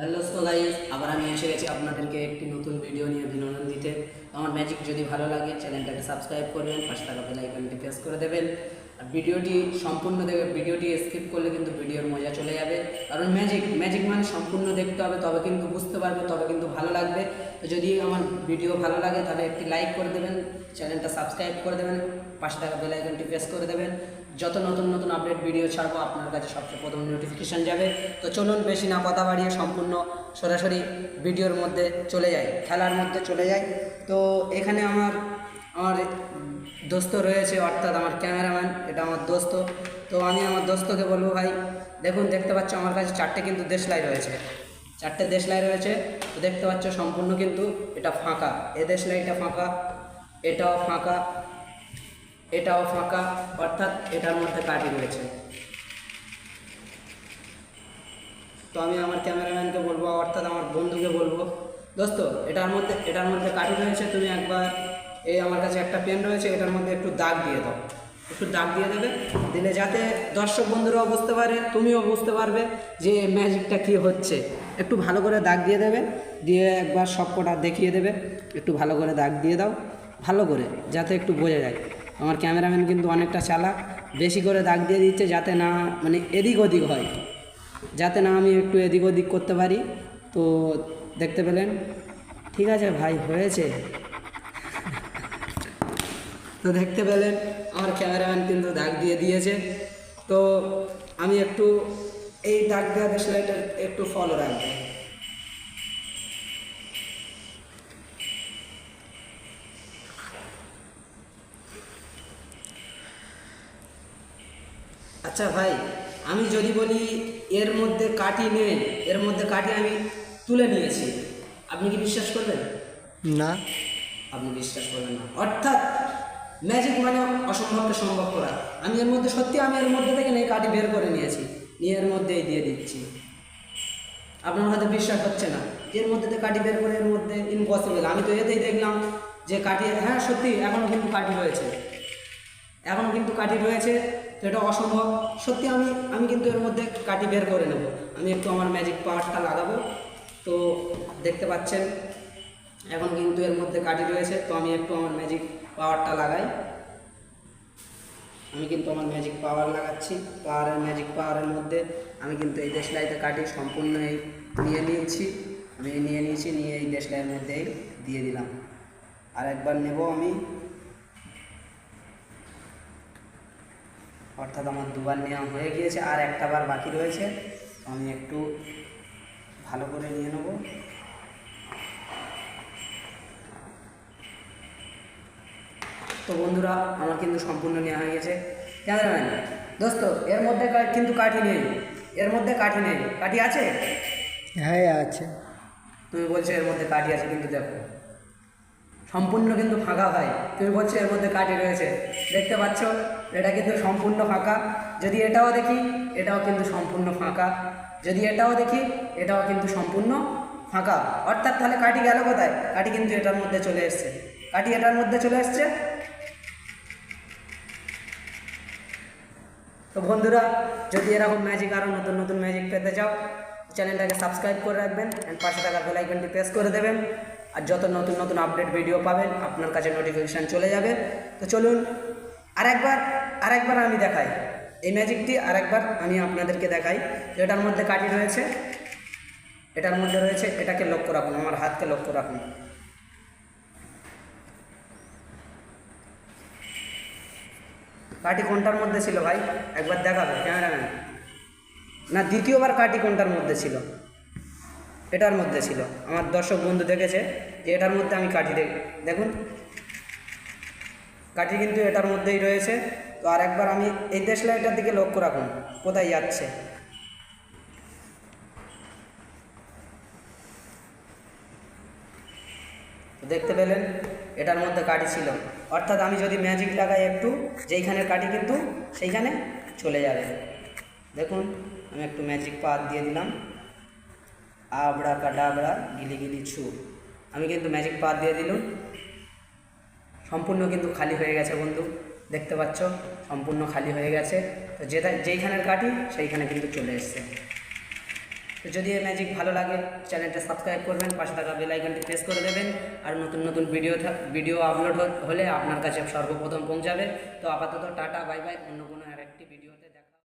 Hello so guys আবার আমি এসে গেছি আপনাদেরকে একটি নতুন ভিডিও নিয়ে বিনোদন দিতে। আমার ম্যাজিক যদি ভালো লাগে চ্যানেলটাকে সাবস্ক্রাইব করবেন, পাশে থাকা বেল আইকনটি প্রেস করে দেবেন। আর ভিডিওটি সম্পূর্ণ দেখে ভিডিওটি স্কিপ করলে কিন্তু ভিডিওর মজা চলে যাবে। কারণ ম্যাজিক ম্যাজিক মানে সম্পূর্ণ দেখতে হবে, তবে কিন্তু বুঝতে পারবে, তবে কিন্তু ভালো লাগবে। যদি আমার ভিডিও ভালো লাগে, তাহলে একটি লাইক করে দেবেন চ্যানেলটা সাবস্ক্রাইব করে দেবেন, পাশে থাকা বেল আইকনটি প্রেস করে দেবেন। যত নতুন নতুন আপডেট ভিডিও ছাড়বো, আপনার কাছে সবচেয়ে প্রথম নোটিফিকেশান যাবে। তো চলুন বেশি না কথা বাড়িয়ে সম্পূর্ণ সরাসরি ভিডিওর মধ্যে চলে যাই, খেলার মধ্যে চলে যাই। তো এখানে আমার আমার দোস্ত রয়েছে, অর্থাৎ আমার ক্যামেরাম্যান এটা আমার দোস্ত। তো আমি আমার দোস্তকে বলব ভাই, দেখুন, দেখতে পাচ্ছ আমার কাছে চারটে কিন্তু দেশলাই রয়েছে। চারটে দেশলাই রয়েছে, তো দেখতে পাচ্ছ সম্পূর্ণ কিন্তু এটা ফাঁকা। এ দেশলাইটা ফাঁকা, এটাও ফাঁকা। এটাও ফাঁকা, অর্থাৎ এটার মধ্যে কাটি রয়েছে। তো আমি আমার ক্যামেরাম্যানকে বলব, অর্থাৎ আমার বন্ধুকে বলব, দোস্ত, এটার মধ্যে এটার মধ্যে কাঠি রয়েছে, তুমি একবার এই আমার কাছে একটা পেন রয়েছে, এটার মধ্যে একটু দাগ দিয়ে দাও। একটু দাগ দিয়ে দেবে, দিলে যাতে দর্শক বন্ধুরাও বুঝতে পারে, তুমিও বুঝতে পারবে যে ম্যাজিকটা কী হচ্ছে। একটু ভালো করে দাগ দিয়ে দেবে, দিয়ে একবার সব কটা দেখিয়ে দেবে, একটু ভালো করে দাগ দিয়ে দাও, ভালো করে, যাতে একটু বোঝা যায়। আমার ক্যামেরাম্যান কিন্তু অনেকটা চালাক। বেশি করে দাগ দিয়ে দিচ্ছে যাতে না মানে এদিক ওদিক হয়। যাতে না আমি একটু এদিক ওদিক করতে পারি। তো দেখতে পেলেন। ঠিক আছে ভাই, হয়েছে। তো দেখতে পেলেন, আমার ক্যামেরাম্যান কিন্তু দাগ দিয়ে দিয়েছে। তো আমি একটু এই দাগ দেওয়া দেশলাইটা একটু ফলো রাখব। আচ্ছা ভাই আমি যদি বলি এর মধ্যে কাটি নেই এর মধ্যে কাটি আমি তুলে নিয়েছি আপনি কি বিশ্বাস করবেন? না। আপনি বিশ্বাস করবেন না। অর্থাৎ ম্যাজিক মানে অসম্ভবকে সম্ভব করা। আমি এর মধ্যে সত্যি আমি এর মধ্যে থেকে এই কাটি বের করে নিয়েছি নিয়ে এর মধ্যেই দিয়ে দিচ্ছি। আপনার হয়তো বিশ্বাস হচ্ছে না এর মধ্যে থেকে কাটি বের করে এর মধ্যে ইম্পসিবল আমি তো এতেই দেখলাম যে কাটি হ্যাঁ সত্যি এখনও কিন্তু কাটি রয়েছে। এখন কিন্তু কাঠি রয়েছে। তো এটা অসম্ভব। সত্যি আমি আমি কিন্তু এর মধ্যে কাটি বের করে নেব। আমি একটু আমার ম্যাজিক পাওয়ারটা লাগাবো। তো দেখতে পাচ্ছেন, এখন কিন্তু এর মধ্যে কাটি রয়েছে। তো আমি একটু আমার ম্যাজিক পাওয়ারটা লাগাই। আমি কিন্তু আমার ম্যাজিক পাওয়ার লাগাচ্ছি। পাওয়ারের ম্যাজিক পাওয়ারের মধ্যে আমি কিন্তু এই দেশলাইতে কাটি সম্পূর্ণ এই নিয়ে নিয়েছি। আমি নিয়ে নিয়েছি, নিয়ে এই দেশলাইয়ের মধ্যেই দিয়ে দিলাম। আর একবার নেব আমি। অর্থাৎ আমার দুবার নেওয়া হয়ে গিয়েছে আর একটা বার বাকি রয়েছে। তো আমি একটু ভালো করে নিয়ে নেব। তো বন্ধুরা আমার কিন্তু সম্পূর্ণ নেওয়া হয়ে গেছে। ক্যামেরাম্যান দোস্ত এর মধ্যে কিন্তু কাঠি নেই। এর মধ্যে কাঠি নেই। কাঠি আছে? হ্যাঁ আছে। তুমি বলছো এর মধ্যে কাঠি আছে কিন্তু দেখো। সম্পূর্ণ কিন্তু ফাঁকা ভাই তুমি বলছো এর মধ্যে কাটি রয়েছে। দেখতে পাচ্ছ, এটা কিন্তু সম্পূর্ণ ফাঁকা। যদি এটাও দেখি, এটাও কিন্তু সম্পূর্ণ ফাঁকা। যদি এটাও দেখি, এটাও কিন্তু সম্পূর্ণ ফাঁকা। অর্থাৎ তাহলে কাটি গেল কোথায়? কাটি কিন্তু এটার মধ্যে চলে এসছে। কাটি এটার মধ্যে চলে এসছে। তো বন্ধুরা, যদি এরকম ম্যাজিক আরও নতুন নতুন ম্যাজিক পেতে চাও চ্যানেলটাকে সাবস্ক্রাইব করে রাখবেন অ্যান্ড পাশে থাকা বেল আইকনটি প্রেস করে দেবেন। আর যত নতুন নতুন আপডেট ভিডিও পাবেন, আপনার কাছে নোটিফিকেশান চলে যাবে। তো চলুন, আরেকবার আরেকবার আমি দেখাই। এই ম্যাজিকটি আরেকবার আমি আপনাদেরকে দেখাই। তো এটার মধ্যে কাটি রয়েছে। এটার মধ্যে রয়েছে, এটাকে লক্ষ্য রাখুন, আমার হাতকে লক্ষ্য রাখুন। কাটি কোনটার মধ্যে ছিল ভাই? একবার দেখাবে, ক্যামেরাম্যান। না, দ্বিতীয়বার কাটি কোনটার মধ্যে ছিল? এটার মধ্যে ছিল। আমার দর্শক বন্ধু দেখেছে যে এটার মধ্যে আমি কাঠি দেখ, দেখুন। কাঠি কিন্তু এটার মধ্যেই রয়েছে। তো আর একবার আমি এই দেশ দেশলাইটার দিকে লক্ষ্য রাখুন, কোথায় যাচ্ছে। দেখতে পেলেন, এটার মধ্যে কাঠি ছিল। অর্থাৎ আমি যদি ম্যাজিক লাগাই একটু যেইখানের কাঠি কিন্তু সেইখানে চলে যাবে। দেখুন, আমি একটু ম্যাজিক পাত দিয়ে দিলাম। আবড়া কাডাবড়া গিলি গিলি আমি কিন্তু ম্যাজিক পাত দিয়ে দিলাম। সম্পূর্ণ কিন্তু খালি হয়ে গেছে বন্ধু। দেখতে পাচ্ছ, সম্পূর্ণ খালি হয়ে গেছে। তো যেটা যেইখানের কাটি সেইখানে কিন্তু চলে এসছে। তো যদি এই ম্যাজিক ভালো লাগে, চ্যানেলটা সাবস্ক্রাইব করবেন, পাশে থাকা বেল আইকনটি প্রেস করে দেবেন। আর নতুন নতুন ভিডিও ভিডিও আপলোড হলে আপনার কাছে সর্বপ্রথম পৌঁছাবে। তো আপাতত টাটা বাই বাই অন্য কোনো